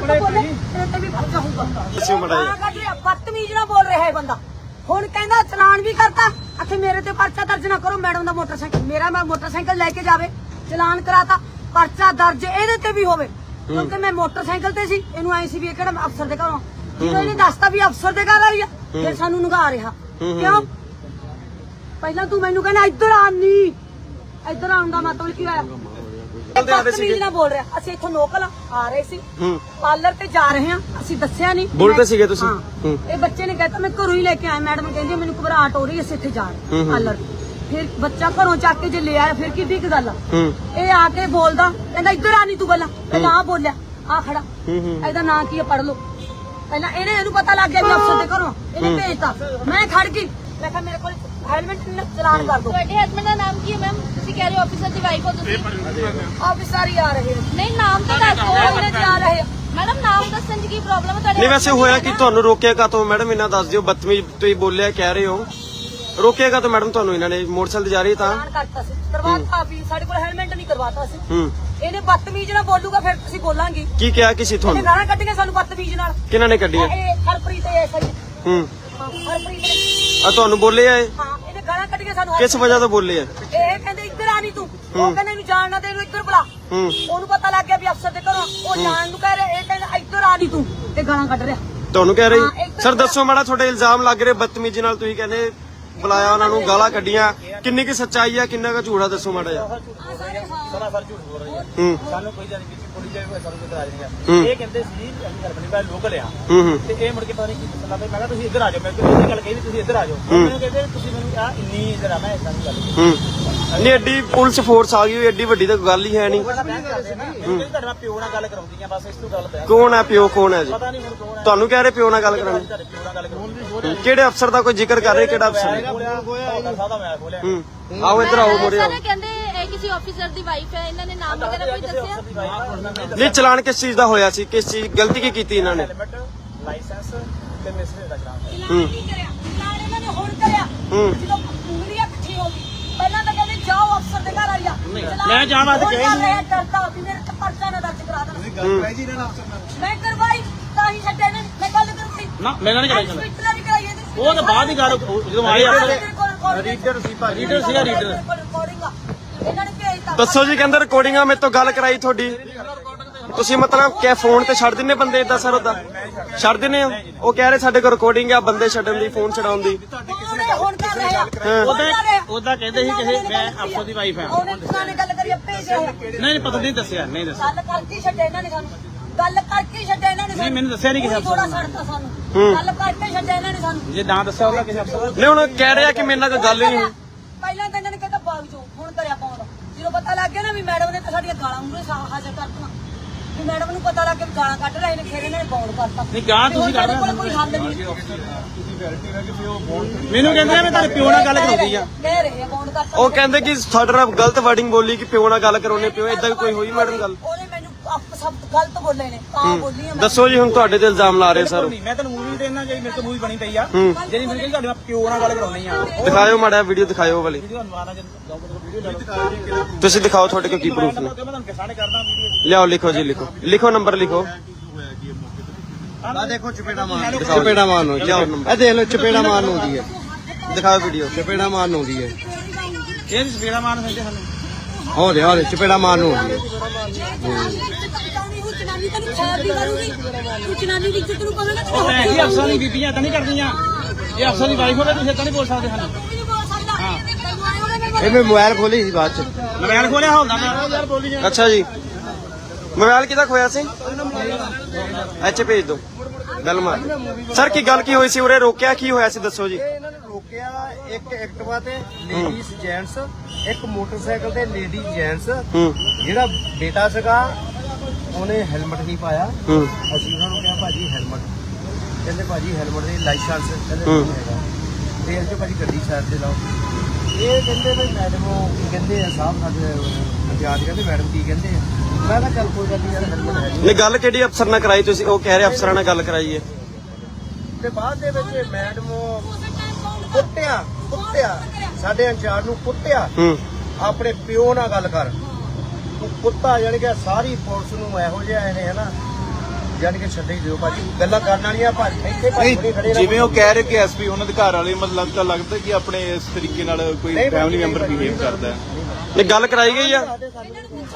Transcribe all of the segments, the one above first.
ਗਲਤ ਬੋਲੇ ਤੇਰੇ ਤੇ ਵੀ ਪਰਚਾ ਹੋਊਗਾ। ਦੱਸਿਓ ਮਾੜਾ ਜਿਹਾ। ਕੱਢ ਰਿਹਾ ਬਦਤਮੀਜ਼ ਨਾਲ ਬੋਲ ਰਿਹਾ ਹੈ ਬੰਦਾ। ਹੁਣ ਕਹਿੰਦਾ ਚਲਾਨ ਵੀ ਕਰਤਾ। ਆਖੇ ਮੇਰੇ ਤੇ ਪਰਚਾ ਦਰਜ ਨਾ ਕਰੋ ਮੈਡਮ ਦਾ ਮੋਟਰਸਾਈਕਲ। ਮੇਰਾ ਮੈਂ ਮੋਟਰਸਾਈਕਲ ਲੈ ਕੇ ਜਾਵੇ ਚਲਾਨ ਕਰਾਤਾ ਪਰਚਾ ਦਰਜ ਇਹਦੇ ਤੇ ਵੀ ਹੋਵੇ। ਕਿਉਂਕਿ ਮੈਂ ਮੋਟਰਸਾਈਕਲ ਤੇ ਸੀ ਇਹਨੂੰ ਆਈ ਸੀ ਵੀ ਇਹ ਕਿਹੜਾ ਅਫਸਰ ਦੇ ਘਰੋਂ ਜਦੋਂ ਇਹਨੇ ਦੱਸਤਾ ਵੀ ਅਫਸਰ ਦੇ ਘਰ ਆਈ ਆ ਫਿਰ ਸਾਨੂੰ ਨਗਾ ਰਿਹਾ। ਕਿਉਂ? ਪਹਿਲਾਂ ਤੂੰ ਮੈਨੂੰ ਕਹਿੰਦਾ ਇੱਧਰ ਆ ਨੀ। ਇੱਧਰ ਆਉਣ ਦਾ ਮਤਲਬ ਕੀ ਹੋਇਆ। ਬਦਤਮੀਜ਼ ਨਾਲ ਬੋਲ ਰਿਹਾ। ਅਸੀਂ ਇੱਥੋਂ ਲੋਕਲ ਆ ਰਹੇ ਸੀ। ਹੂੰ। ਪਾਰਲਰ ਤੇ ਜਾ ਰਹੇ ਹਾਂ। ਅਸੀਂ ਦੱਸਿਆ ਨਹੀਂ। ਬੋਲਦੇ ਮੈਂ- ਸੀਗੇ ਤੁਸੀਂ? ਹਾਂ। ਇਹ ਬੱਚੇ ਨੇ ਕਹਿਤਾ ਮੈਂ ਘਰੋਂ ਹੀ ਲੈ ਕੇ ਆਇਆ। ਮੈਡਮ ਕਹਿੰਦੀ ਮੈਨੂੰ ਘਬਰਾਹਟ ਹੋ ਰਹੀ ਅਸੀਂ ਇੱਥੇ ਜਾ ਰਹੇ। ਪਾਰਲਰ ਫਿਰ ਬੱਚਾ ਘਰੋਂ ਚੱਕ ਕੇ ਜੇ ਲੈ ਆਇਆ ਫਿਰ ਕਿੱਡੀ ਕੁ ਗੱਲ ਇਹ ਆ ਕੇ ਬੋਲਦਾ ਕਹਿੰਦਾ ਇੱਧਰ ਆ ਨਹੀਂ ਤੂੰ ਪਹਿਲਾਂ। ਪਹਿਲਾਂ ਆ ਬੋਲਿਆ ਆ ਖੜਾ। ਇਹਦਾ ਨਾਂ ਕੀ ਹੈ ਪੜ ਲਓ। ਪਹਿਲਾਂ ਇਹਨੇ ਇਹਨੂੰ ਪਤਾ ਲੱਗ ਗਿਆ ਵੀ ਅਫਸਰ ਦੇ ਘਰੋਂ। ਇਹਨੇ ਭੇਜਤਾ। ਮੈਂ ਖੜ ਗਈ। ਮੈਂ ਕਿਹਾ ਮੇਰੇ ਕੋਲ ਹੈਲਮਟ ਚਲਾਨ ਕਰ ਦਿਓ ਤੁਹਾਡੇ ਹਸਬੰਡ ਦਾ ਨਾਮ ਕੀ ਹੈ ਮੈਮ ਤੁਸੀਂ ਕਹਿ ਰਹੇ ਹੋ ਆਫੀਸਰ ਦੀ ਵਾਈਫ ਹੋ ਤੁਸੀਂ। ਆਫਿਸਰ ਹੀ ਆ ਰਹੇ ਨੇ। ਨਹੀਂ ਨਾਮ ਤਾਂ ਦੱਸ ਦਿਓ ਜਾ ਰਹੇ ਮੈਡਮ ਨਾਮ ਦੱਸਣ ਦੀ ਕੀ ਪ੍ਰੋਬਲਮ ਹੈ? ਤੁਹਾਡੇ ਨਹੀਂ ਵੈਸੇ ਹੋਇਆ ਕਿ? ਤੁਹਾਨੂੰ ਰੋਕਿਆ ਕਾ ਤੋਂ ਮੈਡਮ ਇਹਨਾਂ ਦੱਸ ਦਿਓ ਬਦਤਮੀਜ਼ ਤੁਸੀਂ ਬੋਲਿਆ ਕਹਿ ਰਹੇ ਹੋ। ਰੋਕਿਆ ਕਾ ਤੋਂ ਮੈਡਮ ਤੁਹਾਨੂੰ ਇਹਨਾਂ ਨੇ? ਮੋਟਰਸਾਈਕਲ ਤੇ ਜਾ ਰਹੀ ਤਾਂ? ਚਲਾਨ ਕਰਤਾ ਸੀ। ਕਰਵਾਤਾ ਵੀ ਸਾਡੇ ਕੋਲ ਹੈਲਮਟ ਨਹੀਂ ਕਰਵਾਤਾ ਸੀ। ਹੂੰ। ਇਹਨੇ ਬਦਤਮੀਜ਼ ਨਾਲ ਬੋਲੂਗਾ ਫਿਰ ਤੁਸੀਂ ਬੋਲਾਂਗੇ। ਕੀ ਕਿਹਾ ਕਿਸੇ ਇਹਨੇ ਤੁਹਾਨੂੰ? ਗਾਲਾਂ ਕੱਢੀਆਂ ਸਾਨੂੰ ਬਦਤਮੀਜ਼ ਨਾਲ। ਕਿਹਨਾਂ ਨੇ ਕੱਢੀ ਹੈ ਇਹ ਹਰਪ੍ਰੀਤ ਇਹ ਸਹੀ ਹੂੰ। ਹਰਪ੍ਰੀਤ ਆ ਤੁਹਾਨੂੰ ਬੋਲੇ ਆ ਇਹ? ਗਾਲਾਂ ਕੱਢੀਆਂ ਸਾਨੂੰ ਕਿਸ ਵਜ੍ਹਾ ਤੋਂ ਬੋਲੇ ਆ ਇਹ ਕਹਿੰਦੇ ਇੱਧਰ ਆ ਨਹੀਂ ਤੂੰ। ਉਹ ਕਹਿੰਦੇ ਇਹਨੂੰ ਜਾਣਨਾ ਤੇ ਇਹਨੂੰ ਇੱਧਰ ਬੁਲਾ। ਹੂੰ। ਉਹਨੂੰ ਪਤਾ ਲੱਗ ਗਿਆ ਵੀ ਅਫਸਰ ਦੇ ਘਰੋਂ। ਉਹ ਜਾਣ ਨੂੰ ਕਹਿ ਰਿਹਾ ਇਹ ਕਹਿੰਦਾ ਇੱਧਰ ਆ ਨਹੀਂ ਤੂੰ ਤੇ ਗਾਲਾਂ ਕੱਢ ਰਿਹਾ। ਤੁਹਾਨੂੰ ਕਹਿ ਰਹੀ? ਸਰ ਦੱਸੋ ਮਾੜਾ ਤੁਹਾਡੇ ਇਲਜ਼ਾਮ ਲੱਗ ਰਹੇ ਬਦਤਮੀਜ਼ੀ ਨਾਲ ਤੁਸੀਂ ਕਹਿੰਦੇ ਬੁਲਾਇਆ ਉਹਨਾਂ ਨੂੰ ਗਾਲਾਂ ਕੱਢੀਆਂ। ਕਿੰਨੀ ਕੀ ਸੱਚਾਈ ਆ ਕਿੰਨਾ ਕੁ ਝੂਠਾ ਦੱਸੋ ਮਾੜਾ ਜਿਹਾ। ਸਰਾਸਰ ਝੂਠ ਬੋਲ ਰਹੇ ਆ। ਹੂੰ ਸਾਨੂੰ ਕੋਈ ਜਾਣੀ ਕਿ ਪੁਲਿਸ ਜਾਈ ਕੋਈ ਸਾਨੂੰ ਕੋਈ ਇਤਰਾਜ਼ ਨਹੀਂ ਇਹ ਕਹਿੰਦੇ ਸੀ ਅਸੀਂ ਹਰਬਨੀ ਭਾਈ ਲੋਕਲ ਆ। ਹੂੰ ਹੂੰ। ਤੇ ਇਹ ਮੁੜ ਕੇ ਪਤਾ ਨਹੀਂ ਕੀ ਮਸਲਾ ਮੈਂ ਕਿਹਾ ਤੁਸੀਂ ਇੱਧਰ ਆ ਜਾਓ ਮੈਂ ਕਿਹਾ ਇਹ ਗੱਲ ਕਹੀ ਵੀ ਤੁਸੀਂ ਇੱਧਰ ਆ ਜਾਓ। ਮੈਨੂੰ ਕਹਿੰਦੇ ਤੁਸੀਂ ਮੈਨੂੰ ਆ ਇੰਨੀ ਇੱਧਰ ਆ ਮੈਂ ਇਦਾਂ ਦੀ ਗੱਲ ਨਹੀਂ ਐਡੀ ਪੁਲਿਸ ਫੋਰਸ ਆ ਗਈ ਹੋਈ ਐਡੀ ਵੱਡੀ ਤਾਂ ਗੱਲ ਹੀ ਹੈ ਨਹੀਂ। ਤੁਹਾਡੇ ਨਾਲ ਪਿਓ ਨਾਲ ਗੱਲ ਕਰਾਉਂਦੀਆਂ ਬਸ ਇਸ ਤੋਂ ਗੱਲ ਬਹਿਸ ਕੌਣ ਹੈ ਪਿਓ ਕੌਣ ਹੈ ਜੀ? ਪਤਾ ਨਹੀਂ ਹੁਣ ਕੌਣ ਹੈ। ਤੁਹਾਨੂੰ ਕਹਿ ਰਹੇ ਪਿਓ ਨਾਲ ਗੱਲ ਕਰਾਣੀ ਤੁਹਾਡੇ ਪਿਓ ਨਾਲ ਗੱਲ ਕਰਾਉਂਦੀ ਕਿਹੜੇ ਅਫਸਰ ਦਾ ਕੋਈ ਜ਼ਿਕਰ ਕਰ ਰਹੇ ਕਿਹੜਾ ਅਫਸਰ? ਹੈ ਮੈਂ ਖੋਲਿਆ ਹੂੰ। ਆਓ ਇੱਧਰ ਆਓ ਮੋਰੇ ਆਓ। ਸਰ ਕਹਿੰਦੇ ਇਹ ਕਿਸੇ ਆਫੀਸਰ ਦੀ ਵਾਈਫ ਹੈ ਇਹਨਾਂ ਨੇ ਨਾਮ ਵਗੈਰਾ ਕੋਈ ਦੱਸਿਆ? ਨਹੀਂ ਚਲਾਨ ਕਿਸ ਚੀਜ਼ ਦਾ ਹੋਇਆ ਸੀ? ਕਿਸ ਚੀਜ਼ ਗਲਤੀ ਕੀ ਕੀਤੀ ਇਹਨਾਂ ਨੇ? ਹੈਲਮਟ ਲਾਇਸੈਂਸ ਤੇ ਮਿਸਟਰ ਦਾ ਚਲਾਨ ਚਲਾਨ ਨਹੀਂ ਕਰਿਆ ਚਲਾਨ ਇਹਨਾਂ ਨੇ ਹੁਣ ਕਰਿਆ। ਹੂੰ। ਜਦੋਂ ਉਂਗਲੀਆਂ ਇਕੱਠੀ ਹੋ ਗਈ ਪਹਿਲਾਂ ਤਾਂ ਕਹਿੰਦੇ ਜਾਓ ਅਫਸਰ ਦੇ ਮੈਂ ਜਾਣ ਵਾਸਤੇ ਹੁਣ ਕਿਹਾ ਹੀ ਰਿਹਾ ਡਰਦਾ ਵੀ ਮੇਰੇ ਤੇ ਪਰਚਾ ਨਾ ਦਰਜ ਕਰਾ ਦੇਣਾ। ਮੈਂ ਕਰਵਾਈ ਤਾਂ ਹੀ ਇਹਨਾਂ। ਨੇ ਮੈਂ ਗੱਲ ਕਰਵਾਈ। ਨਾ ਮੈਂ ਨਹੀਂ ਕਰਾਈ ਗੱਲ। ਹਸਪੀਟਲ ਵੀ ਕਰਾਈ ਇਹਦੇ। ਉਹ ਤਾਂ ਬਾਅਦ ਹੀ ਗੱਲ ਜਦੋਂ ਆਏ ਅਫਸਰ ਰੀਡਰ ਸੀ ਭਾਜੀ। ਰੀਡਰ ਸੀਗਾ, ਰੀਡਰ। ਇਹਨਾਂ ਨੇ ਭੇਜਤਾ ਦੱਸੋ ਜੀ ਕਹਿੰਦੇ ਰਿਕਾਰਡਿੰਗਾਂ ਮੇਰੇ ਤੋਂ ਗੱਲ ਕਰਾਈ ਤੁਹਾਡੀ। ਤੁਸੀਂ ਮਤਲਬ ਕਿ ਫੋਨ ਤੇ ਛੱਡ ਦਿੰਨੇ ਬੰਦੇ ਇਦਾਂ ਸਰ ਉਦਾਂ ਛੱਡ ਦਿੰਨੇ ਹੋ? ਉਹ ਕਹਿ ਰਹੇ ਸਾਡੇ ਕੋਲ ਰਿਕਾਰਡਿੰਗ ਆ ਬੰਦੇ ਛੱਡਣ ਦੀ ਫੋਨ ਛਡਾਉਣ ਦੀ ਉਹਨੇ ਹੁਣ ਕਰ ਰਿਹਾ ਹਾਂ। ਉਹਦਾ ਉਹਦਾ ਕਹਿੰਦੇ ਸੀ ਕਿਸੇ ਮੈਂ ਅਫਸਰ ਦੀ ਵਾਈਫ ਆ ਉਹਨੇ ਉਹਨਾਂ ਨੇ ਗੱਲ ਕਰੀ ਭੇਜਿਆ ਨਹੀਂ ਨਹੀਂ ਪਤਾ ਨਹੀਂ ਦੱਸਿਆ ਨਹੀਂ ਦੱਸਿਆ। ਗੱਲ ਕਰਕੇ ਛੱਡਿਆ ਇਹਨਾਂ ਨੇ ਸਾਨੂੰ। ਗੱਲ ਕਰਕੇ ਛੱਡਿਆ ਇਹਨਾਂ ਨੇ ਸਾਨੂੰ। ਮੈਨੂੰ ਦੱਸਿਆ ਨਹੀਂ ਕਿਸੇ ਅਫਸਰ ਥੋੜਾ ਨੇ। ਛੱਡਤਾ ਸਾਨੂੰ। ਹੂੰ। ਗੱਲ ਕਰਕੇ ਛੱਡਿਆ ਇਹਨਾਂ ਨੇ ਸਾਨੂੰ। ਜੇ ਨਾ ਦੱਸਿਆ ਉਹਦਾ ਕਿਸੇ ਅਫਸਰ ਨਹੀਂ ਹੁਣ ਕਹਿ ਰਿਹਾ ਕਿ ਮੇਰੇ ਨਾਲ ਕੋਈ ਗੱਲ ਹੀ ਨਹੀਂ ਪਹਿਲਾਂ ਤਾਂ ਇਹਨਾਂ ਨੇ ਕਹਿੰਦਾ ਬਾਗ ਜੋ ਹੁਣ ਕਰਿਆ ਪਾਉਂਦਾ। ਜਦੋਂ ਪਤਾ ਲੱਗ ਗਿਆ ਨਾ ਵੀ ਮੈਡਮ ਨੇ ਤਾਂ ਸਾਡੀਆਂ ਗਾਲਾਂ ਮੂਰੇ ਹਾਜ਼ਰ ਕਰਤੀਆਂ। ਮੈਡਮ ਨੂੰ ਪਤਾ ਲੱਗ ਵੀ ਗਾਲਾਂ ਕੱਢ ਰਹੇ ਨੇ ਫਿਰ ਇਹਨਾਂ ਨੇ ਬੌਂਡ ਕਰਤਾ। ਨਹੀਂ, ਹੁਣ ਤੁਸੀਂ ਕੱਢ ਰਹੇ ਕੋਈ ਹੱਲ ਨਹੀਂ। ਮੈਨੂੰ ਕਹਿੰਦੇ ਆ ਮੈਂ ਤੁਹਾਡੇ ਪਿਓ ਨਾਲ ਗੱਲ ਕਰਾਉਂਦੀ ਆ। ਕਹਿ ਰਹੇ ਆ ਬੌਂਡ ਕਰਤਾ। ਉਹ ਕਹਿੰਦੇ ਕਿ ਸਾਡੇ ਨਾਲ ਗਲਤ ਵਰਡਿੰਗ ਬੋਲੀ ਕਿ ਪਿਓ ਨਾਲ ਗੱਲ ਕਰਾਉਣੇ ਪਿਓ ਇਦਾਂ ਵੀ ਕੋਈ ਹੋਈ ਮੈਡਮ ਗੱਲ? ਉਹਨੇ ਮੈਨੂੰ ਆਪ ਸਭ ਗਲਤ ਬੋਲੇ ਨੇ ਤਾਂ ਬੋਲੀ ਆ ਮੈਂ। ਦੱਸੋ ਜੀ ਹੁਣ ਤੁਹਾਡੇ ਤੇ ਇਲਜ਼ਾਮ ਲਾ ਰਹੇ ਸਰ। ਨਹੀਂ ਮੈਂ ਤੁਹਾਨੂੰ ਮੂਵੀ ਦੇਣਾ ਜਿਹੜੀ ਮੇਰੇ ਤੋਂ ਮੂਵੀ ਬਣੀ ਪਈ ਆ। ਜਿਹੜੀ ਤੁਹਾਡੇ ਨਾਲ ਪਿਓ ਨਾਲ ਗੱਲ ਕਰਾਉਣੀ ਆ। ਦਿਖਾਇਓ ਮਾੜਾ ਵੀਡੀਓ ਦਿਖਾਇਓ ਵਾਲੀ। ਤੁਸੀਂ ਦਿਖਾਓ ਤੁਹਾਡੇ ਕੋਲ ਕੀ ਪ੍ਰੂਫ ਨੇ। ਲਿਆਓ ਲਿਖੋ ਜੀ ਲਿਖੋ। ਲਿਖੋ ਨੰਬਰ ਲਿਖੋ। ਆ ਦੇਖੋ ਚਪੇੜਾ ਮਾਰ। ਚਪੇੜਾ ਮਾਰਨ ਨੂੰ ਲਿਆਓ ਨੰਬਰ ਇਹ ਦੇਖ ਲਓ ਚਪੇੜਾ ਮਾਰਨ ਨੂੰ ਦੀ ਹੈ। ਦਿਖਾਓ ਵੀਡੀਓ ਚਪੇੜਾ ਮਾਰਨ ਨੂੰ ਦੀ ਹੈ। ਇਹ ਸਪੀੜਾ ਮਾਰਨ ਦਿੰਦੇ ਸਾਨੂੰ ਹੋ ਰਿਹਾ ਹੋ ਰਿਹਾ ਚਪੇੜਾ ਮਾਰਨ ਨੂੰ ਦੀ ਹੈ। ਉਹ ਹੈ ਜੀ ਅਫਸਰਾਂ ਦੀ ਬੀਬੀਆਂ ਤਾਂ ਨਹੀਂ ਕਰਦੀਆਂ। ਇਹ ਅਫਸਰ ਦੀ ਵਾਈਫ ਹੋਵੇ ਤੁਸੀਂ ਤਾਂ ਨਹੀਂ ਬੋਲ ਸਕਦੇ ਸਾਨੂੰ ਨਹੀਂ ਬੋਲ ਸਕਦਾ ਤੈਨੂੰ ਆਏ ਉਹਨੇ ਮੈਂ ਇਹ ਮੈਂ ਮੋਬਾਈਲ ਖੋਲੀ ਸੀ ਬਾਅਦ ਚ। ਮੋਬਾਈਲ ਖੋਲਿਆ ਹੁੰਦਾ ਮੈਂ। ਅੱਛਾ ਜੀ। ਮੋਬਾਈਲ ਕਿਹਦਾ ਖੋਇਆ ਸੀ? ਅੱਛਾ ਭੇਜ ਦਿਓ। ਗੱਲ ਮਾਰ। ਸਰ ਕੀ ਗੱਲ ਕੀ ਹੋਈ ਸੀ? ਉਰੇ ਰੋਕਿਆ ਕੀ ਹੋਇਆ ਸੀ? ਦੱਸੋ ਜੀ। ਇਹਨਾਂ ਨੇ ਰੋਕਿਆ ਇੱਕ ਐਕਟਿਵਾ ਤੇ ਲੇਡੀਜ਼ ਜੈਂਟਸ ਇੱਕ ਮੋਟਰਸਾਈਕਲ ਤੇ ਲੇਡੀਜ਼ ਜੈਂਟਸ ਹੂੰ। ਜਿਹੜਾ ਬੇਟਾ ਸੀਗਾ ਉਹਨੇ ਹੈਲਮਟ ਨਹੀਂ ਪਾਇਆ। ਹੂੰ। ਅਸੀਂ ਉਹਨਾਂ ਨੂੰ ਕਿਹਾ ਭਾਜੀ ਹੈਲਮਟ ਕਹਿੰਦੇ ਭਾਜੀ ਹੈਲਮਟ ਦੇ ਲਾਇਸੈਂਸ ਕਹਿੰਦੇ ਹੂੰ। ਨਹੀਂ ਹੈਗਾ। ਫੇਰ ਕਿ ਭਾਜੀ ਗੱਡੀ ਸਾਈਡ ਤੇ ਲਾਓ। ਇਹ ਕਹਿੰਦੇ ਵੀ ਮੈਡਮ ਉਹ ਕੀ ਕਹਿੰਦੇ ਆ ਸਾਹਿਬ ਸਾਡੇ ਇੰਚਾਰਜ ਕਹਿੰਦੇ ਮੈਡਮ ਕੀ ਕਹਿੰਦੇ ਆ? ਮੈਂ ਕਿਹਾ ਚੱਲ ਕੋਈ ਗੱਲ ਨਹੀਂ ਯਾਰ ਹੈਲਮਟ ਹੈ ਨਹੀਂ ਗੱਲ ਕਿਹੜੀ ਅਫਸਰ ਨਾਲ ਕਰਾਈ ਤੁਸੀਂ? ਉਹ ਕਹਿ ਰਹੇ ਅਫਸਰਾਂ ਨਾਲ ਗੱਲ ਕਰਾਈ ਹੈ ਤੇ ਬਾਅਦ ਦੇ ਵਿੱਚ ਮੈਡਮ ਕੁੱਟਿਆ ਕੁੱਟਿਆ ਸਾਡੇ ਇੰਚਾਰਜ ਨੂੰ ਕੁੱਟਿਆ। ਹੂੰ। ਆਪਣੇ ਪਿਓ ਨਾਲ ਗੱਲ ਕਰ। ਤੂੰ ਕੁੱਤਾ ਜਾਣੀ ਕਿ ਸਾਰੀ ਪੁਲਿਸ ਨੂੰ ਇਹੋ ਜਿਹਾ ਇਹਨੇ ਹਨਾ? ਜਾਣ ਕੇ ਛੱਡੇ ਦਿਓ ਭਾਜੀ। ਗੱਲਾਂ ਕਰਨ ਵਾਲੀਆਂ ਭਾਜੀ ਇੱਥੇ ਭਾਜੀ ਨਹੀਂ ਖੜੇ ਜਿਵੇਂ ਉਹ ਕਹਿ ਰਹੇ ਕਿ ਐਸਪੀ ਉਹਨਾਂ ਦੇ ਘਰ ਵਾਲੇ ਮਤਲਬ ਤਾਂ ਲੱਗਦਾ ਕਿ ਆਪਣੇ ਇਸ ਤਰੀਕੇ ਨਾਲ ਕੋਈ ਨਹੀਂ, ਫੈਮਿਲੀ ਨਹੀਂ, ਮੈਂਬਰ ਨਹੀਂ, ਬਿਹੇਵ ਕਰਦਾ ਹੈ। ਇਹ ਗੱਲ ਕਰਾਈ ਗਈ ਆ।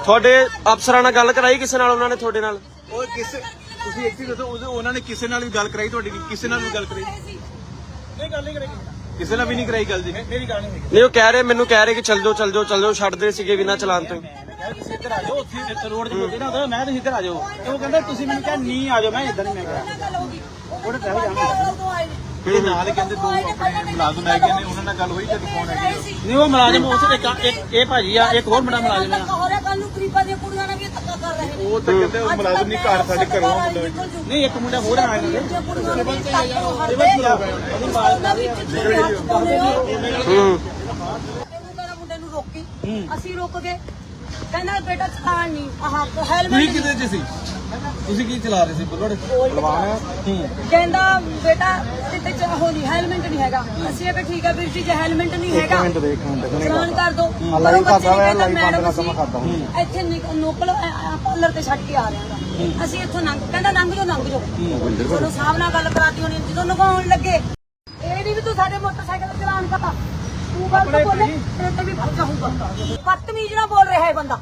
ਤੁਹਾਡੇ ਅਫਸਰਾਂ ਨਾਲ ਗੱਲ ਕਰਾਈ ਕਿਸੇ ਨਾਲ ਉਹਨਾਂ ਨੇ ਤੁਹਾਡੇ ਨਾਲ? ਉਹ ਕਿਸੇ ਤੁਸੀਂ ਇੱਕ ਚੀਜ਼ ਦੱਸੋ ਉਹਦੇ- ਉਹਨਾਂ ਨੇ ਕਿਸੇ ਨਾਲ ਵੀ ਗੱਲ ਕਰਾਈ ਤੁਹਾਡੀ ਕਿਸੇ ਨਾਲ ਵੀ ਗੱਲ ਕਰਾਈ? ਨਹੀਂ ਗੱਲ ਨਹੀਂ ਕਰੇਗੀ ਕਿਸੇ ਨਾਲ ਵੀ ਨਹੀਂ ਕਰਾਈ ਗੱਲ ਜੀ। ਮੇਰੀ ਗੱਲ ਨਹੀਂ ਨਹੀਂ ਉਹ ਕਹਿ ਰਹੇ ਮੈਨੂੰ ਕਹਿ ਰਹੇ ਕਿ ਚੱਲ ਜਾਓ ਚੱਲ ਜਾਓ ਚੱਲ ਜਾਓ ਛੱਡਦੇ ਸੀਗੇ ਬਿਨਾਂ ਚਲਾਨ ਤੋਂ। ਕਿਹਾ ਤੁਸੀਂ ਇੱਧਰ ਆ ਜਾਓ ਉੱਥੇ ਰੋਡ ਤੇ ਉਦੋਂ ਮੈਂ ਤੁਸੀਂ ਇੱਧਰ ਆ ਜਾਓ। ਉਹ ਕਹਿੰਦਾ ਤੁਸੀਂ ਮੈਨੂੰ ਕਿਹਾ ਨਹੀਂ ਆ ਜਾਓ ਮੈਂ ਇਦਾਂ ਨਹੀਂ ਮੈਂ ਕਿਹਾ ਉਹਨੇ ਪਹਿਲਾਂ ਜਾਣਾ ਇਹ ਨਾਲ ਹੀ ਕਹਿੰਦੇ ਦੋ ਆਪਣੇ ਮੁਲਾਜ਼ਮ ਹੈਗੇ ਨੇ ਉਹਨਾਂ ਨਾਲ ਗੱਲ ਹੋਈ ਕਿ ਕੌਣ ਹੈਗੇ ਨਹੀਂ ਉਹ ਮੁਲਾਜ਼ਮ ਉਸ ਦੇ ਇੱਕ ਇੱਕ ਇਹ ਭਾਜੀ ਆ ਇੱਕ ਹੋਰ ਮੁੰਡਾ ਮੁਲਾਜ਼ਮ ਆ। ਉਹ ਤਾਂ ਕਹਿੰਦੇ ਉਹ ਮੁਲਾਜ਼ਮ ਨਹੀਂ ਘਰ ਸਾਡੇ ਘਰੋਂ ਮਤਲਬ ਨਹੀਂ ਇੱਕ ਮੁੰਡਾ ਹੋਰ ਆ ਗਿਆ ਹੂੰ। ਮੁੰਡੇ ਨੂੰ ਰੋਕੀ ਅਸੀਂ ਰੁਕ ਗਏ। ਕਹਿੰਦਾ ਬੇਟਾ ਚਲਾਨ ਨਹੀਂ ਆਹ ਹੈਲਮਟ ਕਿਤੇ ਚ ਸੀ? ਤੁਸੀਂ ਕੀ ਚਲਾ ਰਹੇ ਸੀ ਬੁੱਲੜ ਕਹਿੰਦਾ ਬੇਟਾ ਕਿਤੇ ਚ ਉਹ ਨਹੀਂ ਹੈਲਮਟ ਨਹੀਂ ਹੈਗਾ। ਅਸੀਂ ਕਿਹਾ ਠੀਕ ਹੈ ਵੀਰ ਜੀ ਜੇ ਹੈਲਮਟ ਨਹੀਂ ਹੈਗਾ ਚਲਾਨ ਕਰ ਦੋ। ਲਾਈਵ ਕਰਦਾ ਵਾ, ਲਾਈਵ ਬੰਦ ਕਰਦਾ ਮੈਂ ਕਰਦਾ ਇੱਥੇ ਨਿਕ- ਨੋਕਲ ਪਾਰਲਰ ਤੇ ਛੱਡ ਕੇ ਆ ਰਿਹਾ ਗਾ। ਅਸੀਂ ਇੱਥੋਂ ਲੰਘ ਕਹਿੰਦਾ ਲੰਘ ਜਾਓ ਲੰਘ ਜਾਓ। ਚਲੋ ਸਾਹਿਬ ਨਾਲ ਗੱਲ ਕਰਾਤੀ ਹੋਣੀ ਜਦੋਂ ਨਗਾਉਣ ਲੱਗੇ ਇਹ ਨਹੀਂ ਵੀ ਤੂੰ ਸਾਡੇ ਮੋਟਰਸਾਈਕਲ ਚਲਾਨ ਕਰਤਾ ਤੂੰ ਗੱਲ ਤਾਂ ਬੋਲੇ ਤੇ ਵੀ ਫ਼ਰਕ ਹੋਊਗਾ ਬਦਤਮੀਜ਼ ਨਾ ਬੋਲ ਰਿਹਾ ਹੈ ਬੰਦਾ।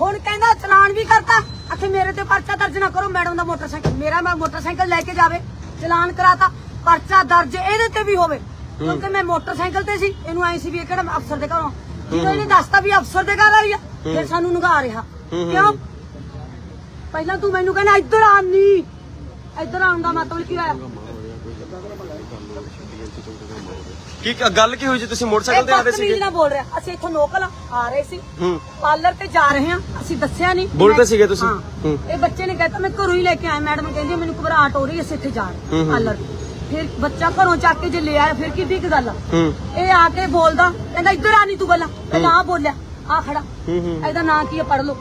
ਹੁਣ ਕਹਿੰਦਾ ਚਲਾਨ ਵੀ ਕਰਤਾ। ਅਖੇ ਮੇਰੇ ਤੇ ਪਰਚਾ ਦਰਜ ਨਾ ਕਰੋ ਮੈਡਮ ਦਾ ਮੋਟਰਸਾਈਕਲ। ਮੇਰਾ ਮੈਂ ਮੋਟਰਸਾਈਕਲ ਲੈ ਕੇ ਜਾਵੇ ਚਲਾਨ ਕਰਾਤਾ ਪਰਚਾ ਦਰਜ ਇਹਦੇ ਤੇ ਵੀ ਹੋਵੇ। ਕਿਉਂਕਿ ਮੈਂ ਮੋਟਰਸਾਈਕਲ ਤੇ ਸੀ ਇਹਨੂੰ ਆਈ ਸੀ ਵੀ ਇਹ ਕਿਹੜਾ ਅਫਸਰ ਦੇ ਘਰੋਂ ਜਦੋਂ ਇਹਨੇ ਦੱਸਤਾ ਵੀ ਅਫਸਰ ਦੇ ਘਰ ਆਈ ਆ ਫਿਰ ਸਾਨੂੰ ਨਗਾ ਰਿਹਾ। ਕਿਉਂ? ਪਹਿਲਾਂ ਤੂੰ ਮੈਨੂੰ ਕਹਿੰਦਾ ਇੱਧਰ ਆ ਨੀ। ਇੱਧਰ ਆਉਣ ਦਾ ਮਤਲਬ ਕੀ ਹੋਇਆ? ਕੀ ਗੱਲ ਕੀ ਹੋਈ ਜੀ? ਤੁਸੀਂ ਮੋਟਰਸਾਈਕਲ ਤੇ ਆ ਰਹੇ ਬਦਤਮੀਜ਼ ਸੀਗੇ? ਨਾ ਬੋਲ ਰਿਹਾ। ਅਸੀਂ ਇੱਥੋਂ ਲੋਕਲ ਆ ਰਹੇ ਸੀ। ਹੂੰ। ਪਾਰਲਰ ਤੇ ਜਾ ਰਹੇ ਹਾਂ। ਅਸੀਂ ਦੱਸਿਆ ਨਹੀਂ ਬੋਲਦੇ ਸੀਗੇ ਤੁਸੀਂ? ਹਾਂ। ਇਹ ਬੱਚੇ ਨੇ ਕਹਿਤਾ ਮੈਂ ਘਰੋਂ ਹੀ ਲੈ ਕੇ ਆਇਆ। ਮੈਡਮ ਕਹਿੰਦੀ ਮੈਨੂੰ ਘਬਰਾਹਟ ਹੋ ਰਹੀ ਅਸੀਂ ਇੱਥੇ ਜਾ ਰਹੇ। ਪਾਰਲਰ ਫਿਰ ਬੱਚਾ ਘਰੋਂ ਚੱਕ ਕੇ ਜੇ ਲੈ ਆਇਆ ਫਿਰ ਕਿੱਡੀ ਕੁ ਗੱਲ ਆ? ਇਹ ਆ ਕੇ ਬੋਲਦਾ ਕਹਿੰਦਾ ਇੱਧਰ ਆ ਨਹੀਂ ਤੂੰ ਗੱਲਾਂ। ਪਹਿਲਾਂ ਆ ਬੋਲਿਆ ਆ ਖੜਾ। ਇਹਦਾ ਨਾਂ ਕੀ ਹੈ ਪੜ ਲਓ।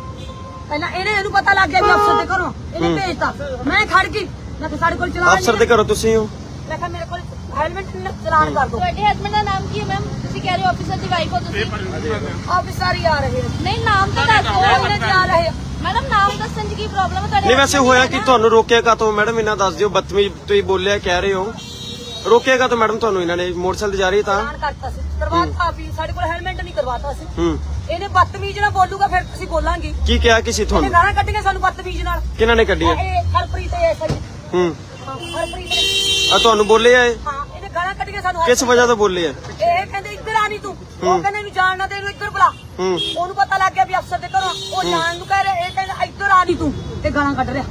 ਪਹਿਲਾਂ ਇਹਨੇ ਇਹਨੂੰ ਪਤਾ ਲੱਗ ਗਿਆ ਵੀ ਅਫਸਰ ਦੇ ਘਰੋਂ। ਇਹਨੇ ਭੇਜਤਾ। ਮੈਂ ਖੜ ਗਈ। ਮੈਂ ਸਾਡੇ ਕੋਲ ਚਲਾਨ ਅਫਸਰ ਦੇ ਘਰੋਂ ਤੁਸੀਂ ਹੋ? ਮੈਂ ਕਿਹਾ ਮੇਰੇ ਕੋਲ ਹੈਲਮਟ ਚਲਾਨ ਕਰ ਦਿਓ। ਤੁਹਾਡੇ ਹਸਬੰਡ ਦਾ ਨਾਮ ਕੀ ਹੈ ਮੈਮ ਤੁਸੀਂ ਕਹਿ ਰਹੇ ਹੋ ਆਫੀਸਰ ਦੀ ਵਾਈਫ ਹੋ ਤੁਸੀਂ। ਆਫਿਸਰ ਹੀ ਆ ਰਹੇ ਨੇ। ਨਹੀਂ ਨਾਮ ਤਾਂ ਦੱਸ ਉਹ ਇਹਨੇ ਦਿਓ ਜਾ ਰਹੇ ਆ। ਮੈਡਮ ਨਾਮ ਦੱਸਣ 'ਚ ਕੀ ਪ੍ਰੋਬਲਮ ਹੈ? ਤੁਹਾਡੇ ਨਹੀਂ ਵੈਸੇ husband ਹੋਇਆ ਦਾ ਕਿ ਨਾ? ਤੁਹਾਨੂੰ ਰੋਕਿਆ ਕਾਤੋਂ ਮੈਡਮ ਇਹਨਾਂ ਦੱਸ ਦਿਓ ਬਦਤਮੀਜ਼ ਤੁਸੀਂ ਬੋਲਿਆ ਕਹਿ ਰਹੇ ਹੋ। ਰੋਕਿਆ ਕਾਤੋਂ ਮੈਡਮ ਤੁਹਾਨੂੰ ਇਹਨਾਂ ਨੇ ਮੋਟਰਸਾਈਕਲ ਤੇ ਜਾ ਰਹੀ ਤਾਂ। ਚਲਾਨ ਕਰਤਾ ਸੀ। ਕਰਵਾਤਾ ਵੀ ਸਾਡੇ ਕੋਲ ਹੈਲਮਟ ਨਹੀਂ ਕਰਵਾਤਾ ਸੀ। ਹੂੰ। ਇਹਨੇ ਬਦਤਮੀਜ਼ ਨਾਲ ਬੋਲੂਗਾ ਫਿਰ ਤੁਸੀਂ ਬੋਲਾਂਗੇ। ਕੀ ਕਿਹਾ ਕਿ ਸੀ ਇਹਨੇ ਤੁਹਾਨੂੰ? ਗਾਲਾਂ ਕੱਢੀਆਂ ਸਾਨੂੰ ਬਦਤਮੀਜ਼ ਨਾਲ। ਕਿਹਨਾਂ ਨੇ ਇਹ ਹਰਪ੍ਰੀਤ ਹਾਂ, ਨੇ ਆ ਤੁਹਾਨੂੰ ਬੋਲੇ ਆ ਇਹ? ਹਾਂ ਇਹਨੇ ਗਾਲਾਂ ਕੱਢੀਆਂ ਸਾਨੂੰ ਕਿਸ ਵਜ੍ਹਾ ਤੋਂ ਬੋਲੇ ਆ? ਇਹ ਕਹਿੰਦੇ ਇੱਧਰ ਆ ਨਹੀਂ ਤੂੰ। ਉਹ ਕਹਿੰਦੇ ਇਹਨੂੰ ਜਾਣ ਨਾ ਦੇ ਇਹਨੂੰ ਇੱਧਰ ਬੁਲਾ। ਹੂੰ। ਉਹਨੂੰ ਪਤਾ ਲੱਗ ਗਿਆ ਵੀ ਅਫਸਰ ਦੇ ਘਰੋਂ ਉਹ ਜਾਣ ਨੂੰ ਕਹਿ ਰਿਹਾ ਇਹ ਕਹਿੰਦਾ ਇੱਧਰ ਆ ਨਹੀਂ ਤੂੰ। ਤੇ ਗਾਲਾਂ ਕੱਢ ਰਿਹਾ।